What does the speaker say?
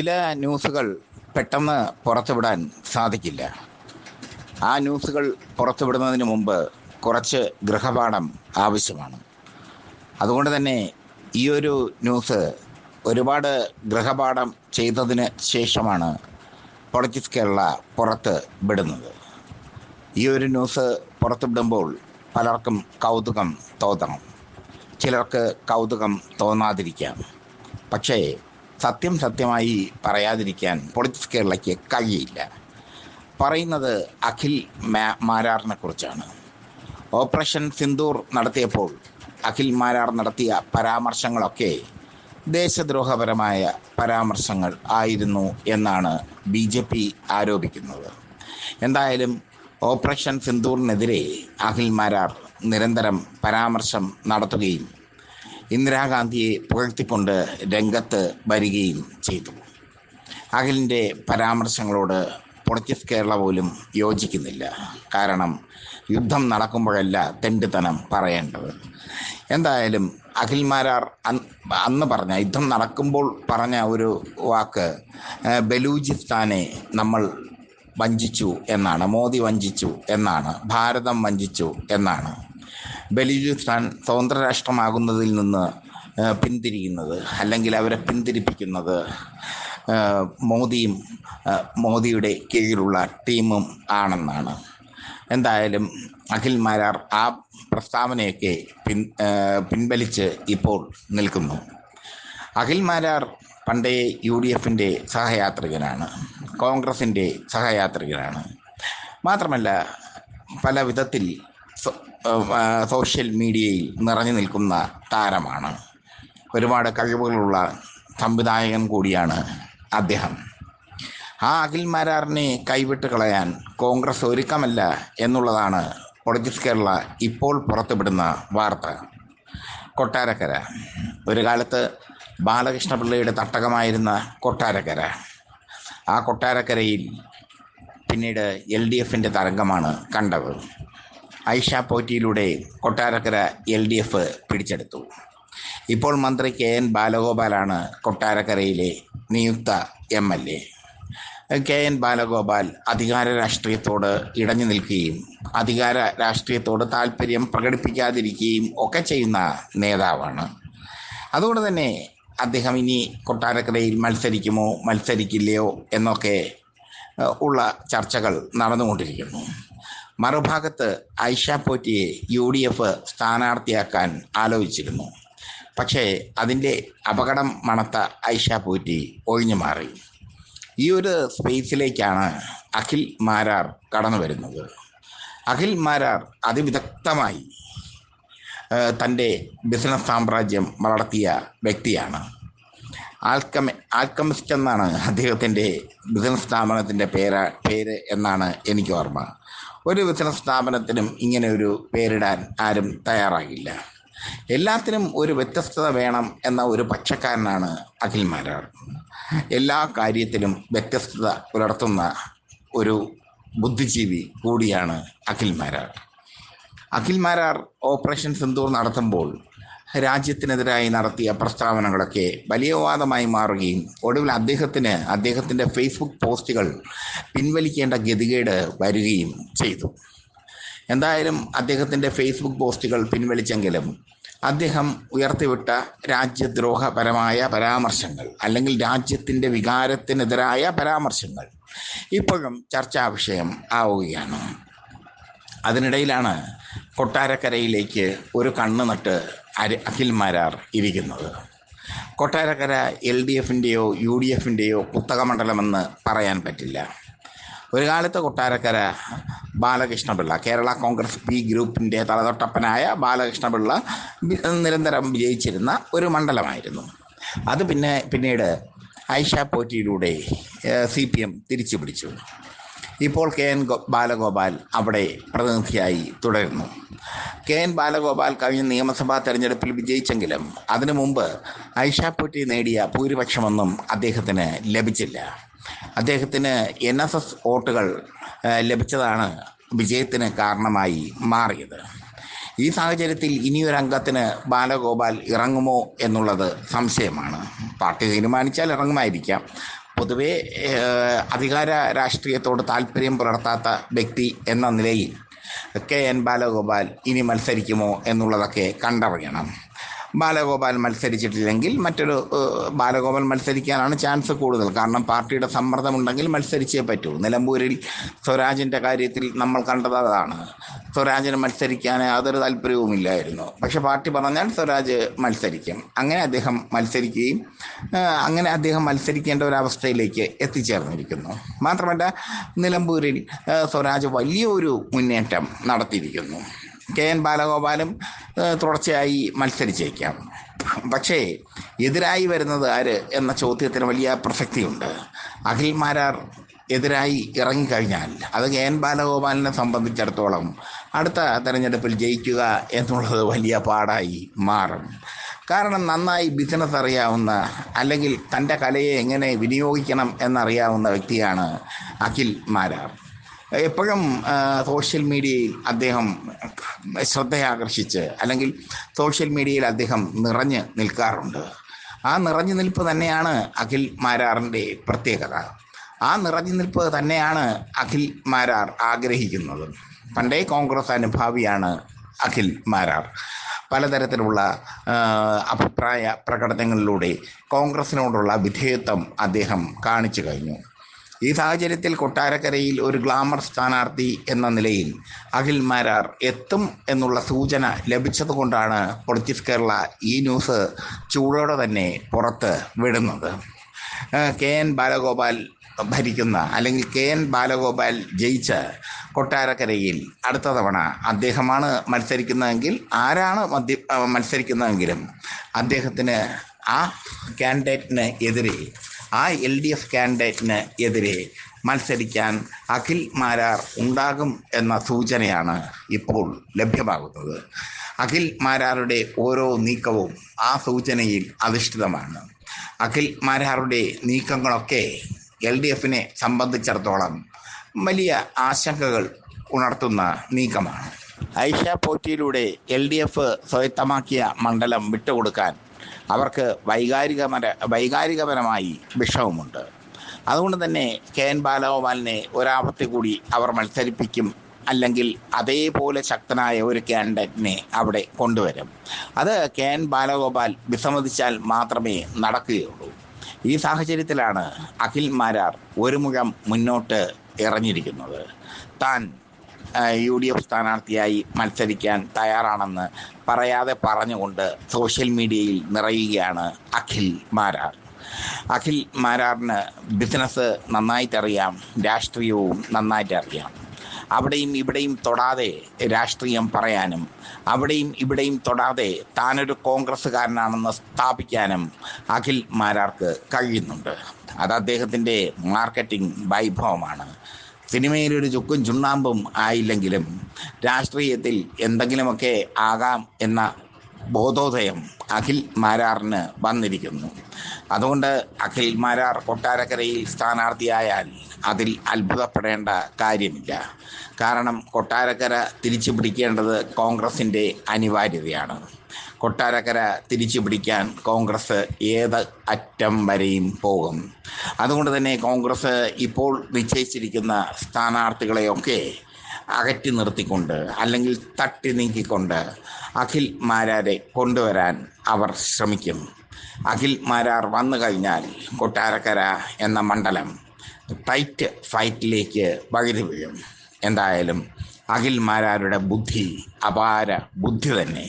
ചില ന്യൂസുകൾ പെട്ടെന്ന് പുറത്തുവിടാൻ സാധിക്കില്ല. ആ ന്യൂസുകൾ പുറത്തുവിടുന്നതിന് മുമ്പ് കുറച്ച് ഗൃഹപാഠം ആവശ്യമാണ്. അതുകൊണ്ട് തന്നെ ഈ ഒരു ന്യൂസ് ഒരുപാട് ഗൃഹപാഠം ചെയ്തതിന് ശേഷമാണ് പൊളിറ്റിക്സ് കേരള പുറത്ത് വിടുന്നത്. ഈ ഒരു ന്യൂസ് പുറത്തുവിടുമ്പോൾ പലർക്കും കൗതുകം തോന്നണം. ചിലർക്ക് കൗതുകം തോന്നാതിരിക്കാം. പക്ഷേ സത്യം സത്യമായി പറയാതിരിക്കാൻ പൊളിറ്റിക്സ് കേരളയ്ക്ക് കഴിയില്ല. പറയുന്നത് അഖിൽ മാരാറിനെ കുറിച്ചാണ്. ഓപ്പറേഷൻ സിന്ദൂർ നടത്തിയപ്പോൾ അഖിൽ മാരാർ നടത്തിയ പരാമർശങ്ങളൊക്കെ ദേശദ്രോഹപരമായ പരാമർശങ്ങൾ ആയിരുന്നു എന്നാണ് ബി ജെ പി ആരോപിക്കുന്നത്. എന്തായാലും ഓപ്പറേഷൻ സിന്ദൂറിനെതിരെ അഖിൽ മാരാർ നിരന്തരം പരാമർശം നടത്തുകയും ഇന്ദിരാഗാന്ധിയെ പുകഴ്ത്തിക്കൊണ്ട് രംഗത്ത് വരികയും ചെയ്തു. അഖിലിന്റെ പരാമർശങ്ങളോട് പൊളിറ്റിക്സ് കേരള പോലും യോജിക്കുന്നില്ല. കാരണം യുദ്ധം നടക്കുമ്പോഴല്ല തെണ്ടുതനം പറയേണ്ടത്. എന്തായാലും അഖിൽമാരാർ അന്ന് പറഞ്ഞ യുദ്ധം നടക്കുമ്പോൾ പറഞ്ഞ ഒരു വാക്ക് ബലൂചിസ്ഥാനെ നമ്മൾ വഞ്ചിച്ചു എന്നാണ് മോദി വഞ്ചിച്ചു എന്നാണ് ഭാരതം വഞ്ചിച്ചു എന്നാണ്. ബലൂചിസ്ഥാൻ സ്വതന്ത്ര രാഷ്ട്രമാകുന്നതിൽ നിന്ന് പിന്തിരിയുന്നത് അല്ലെങ്കിൽ അവരെ പിന്തിരിപ്പിക്കുന്നത് മോദിയും മോദിയുടെ കീഴിലുള്ള ടീമും ആണെന്നാണ്. എന്തായാലും അഖിൽ മാരാർ ആ പ്രസ്താവനയൊക്കെ പിൻ പിൻവലിച്ച് ഇപ്പോൾ നിൽക്കുന്നു. അഖിൽ മാരാർ പണ്ടേ യു ഡി എഫിന്റെ സഹയാത്രികനാണ് കോൺഗ്രസിന്റെ സഹയാത്രികനാണ്. മാത്രമല്ല പല വിധത്തിൽ സോഷ്യൽ മീഡിയയിൽ നിറഞ്ഞു നിൽക്കുന്ന താരമാണ്. ഒരുപാട് കഴിവുകളുള്ള സംവിധായകൻ കൂടിയാണ് അദ്ദേഹം. ആ അഖിൽ മാരാറിനെ കൈവിട്ട് കളയാൻ കോൺഗ്രസ് ഒരുക്കമല്ല എന്നുള്ളതാണ് പൊളിറ്റിക്സ് കേരള ഇപ്പോൾ പുറത്തുവിടുന്ന വാർത്ത. കൊട്ടാരക്കര. ഒരു കാലത്ത് ബാലകൃഷ്ണപിള്ളയുടെ തട്ടകമായിരുന്ന കൊട്ടാരക്കര. ആ കൊട്ടാരക്കരയിൽ പിന്നീട് എൽ ഡി എഫിന്റെ തരംഗമാണ് കണ്ടത്. ഐഷ പോറ്റിയിലൂടെ കൊട്ടാരക്കര എൽ ഡി എഫ് പിടിച്ചെടുത്തു. ഇപ്പോൾ മന്ത്രി കെ എൻ ബാലഗോപാലാണ് കൊട്ടാരക്കരയിലെ നിയുക്ത M L A. K N Balagopal അധികാര രാഷ്ട്രീയത്തോട് ഇടഞ്ഞു നിൽക്കുകയും അധികാര രാഷ്ട്രീയത്തോട് താല്പര്യം പ്രകടിപ്പിക്കാതിരിക്കുകയും ഒക്കെ ചെയ്യുന്ന നേതാവാണ്. അതുകൊണ്ട് തന്നെ അദ്ദേഹം ഇനി കൊട്ടാരക്കരയിൽ മത്സരിക്കുമോ മത്സരിക്കില്ലയോ എന്നൊക്കെ ഉള്ള ചർച്ചകൾ നടന്നുകൊണ്ടിരിക്കുന്നു. മറുഭാഗത്ത് ഐഷ പോറ്റിയെ യു ഡി എഫ് സ്ഥാനാർത്ഥിയാക്കാൻ ആലോചിച്ചിരുന്നു. പക്ഷേ അതിന്റെ അപകടം മണത്ത ഐഷ പോറ്റി ഒഴിഞ്ഞു മാറി. ഈ ഒരു സ്പേസിലേക്കാണ് അഖിൽ മാരാർ കടന്നു വരുന്നത്. അഖിൽ മാരാർ അതിവിദഗ്ധമായി തന്റെ ബിസിനസ് സാമ്രാജ്യം വളർത്തിയ വ്യക്തിയാണ്. ആൽക്കമ ആൽക്കമിസ്റ്റ് എന്നാണ് അദ്ദേഹത്തിന്റെ ബിസിനസ് സ്ഥാപനത്തിന്റെ പേര് പേര് എന്നാണ് എനിക്ക് ഓർമ്മ. ഒരു ബിസിനസ് സ്ഥാപനത്തിനും ഇങ്ങനെ ഒരു പേരിടാൻ ആരും തയ്യാറാകില്ല എല്ലാത്തിനും ഒരു വ്യത്യസ്തത വേണം എന്ന ഒരു പക്ഷക്കാരനാണ് അഖിൽ മാരാർ. എല്ലാ കാര്യത്തിലും വ്യത്യസ്തത പുലർത്തുന്ന ഒരു ബുദ്ധിജീവി കൂടിയാണ് അഖിൽ മാരാർ. അഖിൽ മാരാർ ഓപ്പറേഷൻ സിന്ദൂർ നടത്തുമ്പോൾ രാജ്യത്തിനെതിരായി നടത്തിയ പ്രസ്താവനകളൊക്കെ വലിയ വാദമായി മാറുകയും ഒടുവിൽ അദ്ദേഹത്തിന് അദ്ദേഹത്തിന്റെ ഫേസ്ബുക്ക് പോസ്റ്റുകൾ പിൻവലിക്കേണ്ട ഗതികേട് വരികയും ചെയ്തു. എന്തായാലും അദ്ദേഹത്തിന്റെ ഫേസ്ബുക്ക് പോസ്റ്റുകൾ പിൻവലിച്ചെങ്കിലും അദ്ദേഹം ഉയർത്തിവിട്ട രാജ്യദ്രോഹപരമായ പരാമർശങ്ങൾ അല്ലെങ്കിൽ രാജ്യത്തിന്റെ വികാരത്തിനെതിരായ പരാമർശങ്ങൾ ഇപ്പോഴും ചർച്ചാ വിഷയം ആവുകയാണ്. അതിനിടയിലാണ് കൊട്ടാരക്കരയിലേക്ക് ഒരു കണ്ണ് നട്ട് അരി അഖിൽ മാരാർ ഇരിക്കുന്നത്. കൊട്ടാരക്കര എൽ ഡി എഫിന്റെയോ യു ഡി എഫിന്റെയോ പുസ്തകമണ്ഡലമെന്ന് പറയാൻ പറ്റില്ല. ഒരു കാലത്ത് കൊട്ടാരക്കര ബാലകൃഷ്ണപിള്ള കേരള കോൺഗ്രസ് പി ഗ്രൂപ്പിന്റെ തലതൊട്ടപ്പനായ ബാലകൃഷ്ണപിള്ള നിരന്തരം വിജയിച്ചിരുന്ന ഒരു മണ്ഡലമായിരുന്നു. അത് പിന്നെ പിന്നീട് ഐഷ പോറ്റിയിലൂടെ സി പി എം തിരിച്ചു പിടിച്ചു ഇപ്പോൾ കെ എൻ ബാലഗോപാൽ അവിടെ പ്രതിനിധിയായി തുടരുന്നു. കെ എൻ ബാലഗോപാൽ കഴിഞ്ഞ നിയമസഭാ തെരഞ്ഞെടുപ്പിൽ വിജയിച്ചെങ്കിലും അതിനു മുമ്പ് ഐഷ പോറ്റി നേടിയ ഭൂരിപക്ഷമൊന്നും അദ്ദേഹത്തിന് ലഭിച്ചില്ല. അദ്ദേഹത്തിന് എൻ എസ് എസ് വോട്ടുകൾ ലഭിച്ചതാണ് വിജയത്തിന് കാരണമായി മാറിയത്. ഈ സാഹചര്യത്തിൽ ഇനിയൊരു അംഗത്തിന് ബാലഗോപാൽ ഇറങ്ങുമോ എന്നുള്ളത് സംശയമാണ്. പാർട്ടി തീരുമാനിച്ചാൽ ഇറങ്ങുമായിരിക്കാം. പൊതുവെ അധികാര രാഷ്ട്രീയത്തോട് താല്പര്യം പുലർത്താത്ത വ്യക്തി എന്ന നിലയിൽ കെ എൻ ബാലഗോപാൽ ഇനി മത്സരിക്കുമോ എന്നുള്ളതൊക്കെ കണ്ടറിയണം. ബാലഗോപാൽ മത്സരിച്ചിട്ടില്ലെങ്കിൽ മറ്റൊരു ബാലഗോപാൽ മത്സരിക്കാനാണ് ചാൻസ് കൂടുതൽ. കാരണം പാർട്ടിയുടെ സമ്മർദ്ദമുണ്ടെങ്കിൽ മത്സരിച്ചേ പറ്റൂ. നിലമ്പൂരിൽ സ്വരാജിന്റെ കാര്യത്തിൽ നമ്മൾ കണ്ടത് അതാണ്. സ്വരാജിന് മത്സരിക്കാൻ യാതൊരു താല്പര്യവുമില്ലായിരുന്നു. പക്ഷെ പാർട്ടി പറഞ്ഞാൽ സ്വരാജ് മത്സരിക്കും. അങ്ങനെ അദ്ദേഹം മത്സരിക്കുകയും അങ്ങനെ അദ്ദേഹം മത്സരിക്കേണ്ട ഒരവസ്ഥയിലേക്ക് എത്തിച്ചേർന്നിരിക്കുന്നു. മാത്രമല്ല നിലമ്പൂരിൽ സ്വരാജ് വലിയൊരു മുന്നേറ്റം നടത്തിയിരിക്കുന്നു. കെ എൻ ബാലഗോപാലും തുടർച്ചയായി മത്സരിച്ചേക്കാം. പക്ഷേ എതിരായി വരുന്നത് ആര് എന്ന ചോദ്യത്തിന് വലിയ പ്രസക്തിയുണ്ട്. അഖിൽ മാരാർ എതിരായി ഇറങ്ങിക്കഴിഞ്ഞാൽ അത് കെ എൻ ബാലഗോപാലിനെ സംബന്ധിച്ചിടത്തോളം അടുത്ത തെരഞ്ഞെടുപ്പിൽ ജയിക്കുക എന്നുള്ളത് വലിയ പാടായി മാറും. കാരണം നന്നായി ബിസിനസ് അറിയാവുന്ന അല്ലെങ്കിൽ തന്റെ കലയെ എങ്ങനെ വിനിയോഗിക്കണം എന്നറിയാവുന്ന വ്യക്തിയാണ് അഖിൽ മാരാർ. എപ്പോഴും സോഷ്യൽ മീഡിയയിൽ അദ്ദേഹം ശ്രദ്ധയാകർഷിച്ച് അല്ലെങ്കിൽ സോഷ്യൽ മീഡിയയിൽ അദ്ദേഹം നിറഞ്ഞ് നിൽക്കാറുണ്ട്. ആ നിറഞ്ഞു നിൽപ്പ് തന്നെയാണ് അഖിൽ മാരാറിന്റെ പ്രത്യേകത. ആ നിറഞ്ഞു നിൽപ്പ് തന്നെയാണ് അഖിൽ മാരാർ ആഗ്രഹിക്കുന്നത്. പണ്ടേ കോൺഗ്രസ് അനുഭാവിയാണ് അഖിൽ മാരാർ. പലതരത്തിലുള്ള അഭിപ്രായ പ്രകടനങ്ങളിലൂടെ കോൺഗ്രസിനോടുള്ള വിധേയത്വം അദ്ദേഹം കാണിച്ചു കഴിഞ്ഞു. ഈ സാഹചര്യത്തിൽ കൊട്ടാരക്കരയിൽ ഒരു ഗ്ലാമർ സ്ഥാനാർത്ഥി എന്ന നിലയിൽ അഖിൽ മാരാർ എത്തും എന്നുള്ള സൂചന ലഭിച്ചതുകൊണ്ടാണ് പൊളിറ്റിക്സ് കേരള ഈ ന്യൂസ് ചൂടോടെ തന്നെ പുറത്ത് വിടുന്നത്. കെ എൻ ബാലഗോപാൽ ഭരിക്കുന്ന അല്ലെങ്കിൽ കെ എൻ ബാലഗോപാൽ ജയിച്ച കൊട്ടാരക്കരയിൽ അടുത്ത തവണ അദ്ദേഹമാണ് മത്സരിക്കുന്നതെങ്കിൽ ആരാണ് മധ്യ ആ, മത്സരിക്കുന്നതെങ്കിലും അദ്ദേഹത്തിന് ആ കാൻഡിഡേറ്റിന് എതിരെ ആ എൽ ഡി എഫ് കാൻഡിഡേറ്റിന് എതിരെ മത്സരിക്കാൻ അഖിൽ മാരാർ ഉണ്ടാകും എന്ന സൂചനയാണ് ഇപ്പോൾ ലഭ്യമാകുന്നത്. അഖിൽ മാരാരുടെ ഓരോ നീക്കവും ആ സൂചനയിൽ അധിഷ്ഠിതമാണ്. അഖിൽ മാരാരുടെ നീക്കങ്ങളൊക്കെ എൽ ഡി എഫിനെ സംബന്ധിച്ചിടത്തോളം വലിയ ആശങ്കകൾ ഉണർത്തുന്ന നീക്കമാണ്. ഐഷ പോറ്റിയിലൂടെ എൽ ഡി എഫ് സ്വായത്തമാക്കിയ മണ്ഡലം വിട്ടുകൊടുക്കാൻ അവർക്ക് വൈകാരികപര വൈകാരികപരമായി വിഷമമുണ്ട്. അതുകൊണ്ട് തന്നെ കെ എൻ ബാലഗോപാലിനെ ഒരാപത്തി കൂടി അവർ മത്സരിപ്പിക്കും അല്ലെങ്കിൽ അതേപോലെ ശക്തനായ ഒരു കാൻഡിഡേറ്റിനെ അവിടെ കൊണ്ടുവരും. അത് കെ എൻ ബാലഗോപാൽ വിസമ്മതിച്ചാൽ മാത്രമേ നടക്കുകയുള്ളൂ. ഈ സാഹചര്യത്തിലാണ് അഖിൽ മാരാർ ഒരു മുഴം മുന്നോട്ട് ഇറങ്ങിയിരിക്കുന്നത്. താൻ യു ഡി എഫ് സ്ഥാനാർത്ഥിയായി മത്സരിക്കാൻ തയ്യാറാണെന്ന് പറയാതെ പറഞ്ഞുകൊണ്ട് സോഷ്യൽ മീഡിയയിൽ നിറയുകയാണ് അഖിൽ മാരാർ. അഖിൽ മാരാറിന് ബിസിനസ് നന്നായിട്ടറിയാം രാഷ്ട്രീയവും നന്നായിട്ടറിയാം. അവിടെയും ഇവിടെയും തൊടാതെ രാഷ്ട്രീയം പറയാനും അവിടെയും ഇവിടെയും തൊടാതെ താനൊരു കോൺഗ്രസ്സുകാരനാണെന്ന് സ്ഥാപിക്കാനും അഖിൽ മാരാർക്ക് കഴിയുന്നുണ്ട്. അത് അദ്ദേഹത്തിന്റെ മാർക്കറ്റിംഗ് വൈഭവമാണ്. സിനിമയിൽ ഒരു ചുക്കും ചുണ്ണാമ്പും ആയില്ലെങ്കിലും രാഷ്ട്രീയത്തിൽ എന്തെങ്കിലുമൊക്കെ ആകാം എന്ന ബോധോദയം അഖിൽ മാരാറിന് വന്നിരിക്കുന്നു. അതുകൊണ്ട് അഖിൽ മാരാർ കൊട്ടാരക്കരയിൽ സ്ഥാനാർത്ഥിയായാൽ അതിൽ അത്ഭുതപ്പെടേണ്ട കാര്യമില്ല. കാരണം കൊട്ടാരക്കര തിരിച്ചു പിടിക്കേണ്ടത് കോൺഗ്രസിന്റെ അനിവാര്യതയാണ്. കൊട്ടാരക്കര തിരിച്ചു പിടിക്കാൻ കോൺഗ്രസ് ഏത് അറ്റം വരെയും പോകും. അതുകൊണ്ട് തന്നെ കോൺഗ്രസ് ഇപ്പോൾ നിശ്ചയിച്ചിരിക്കുന്ന സ്ഥാനാർത്ഥികളെയൊക്കെ അകറ്റി നിർത്തിക്കൊണ്ട് അല്ലെങ്കിൽ തട്ടി നീക്കിക്കൊണ്ട് അഖിൽ മാരാരെ കൊണ്ടുവരാൻ അവർ ശ്രമിക്കും. അഖിൽ മാരാർ വന്നു കഴിഞ്ഞാൽ കൊട്ടാരക്കര എന്ന മണ്ഡലം ടൈറ്റ് ഫൈറ്റിലേക്ക് വഴുതി വീഴും. എന്തായാലും അഖിൽ മാരാരുടെ ബുദ്ധി അപാര ബുദ്ധി തന്നെ.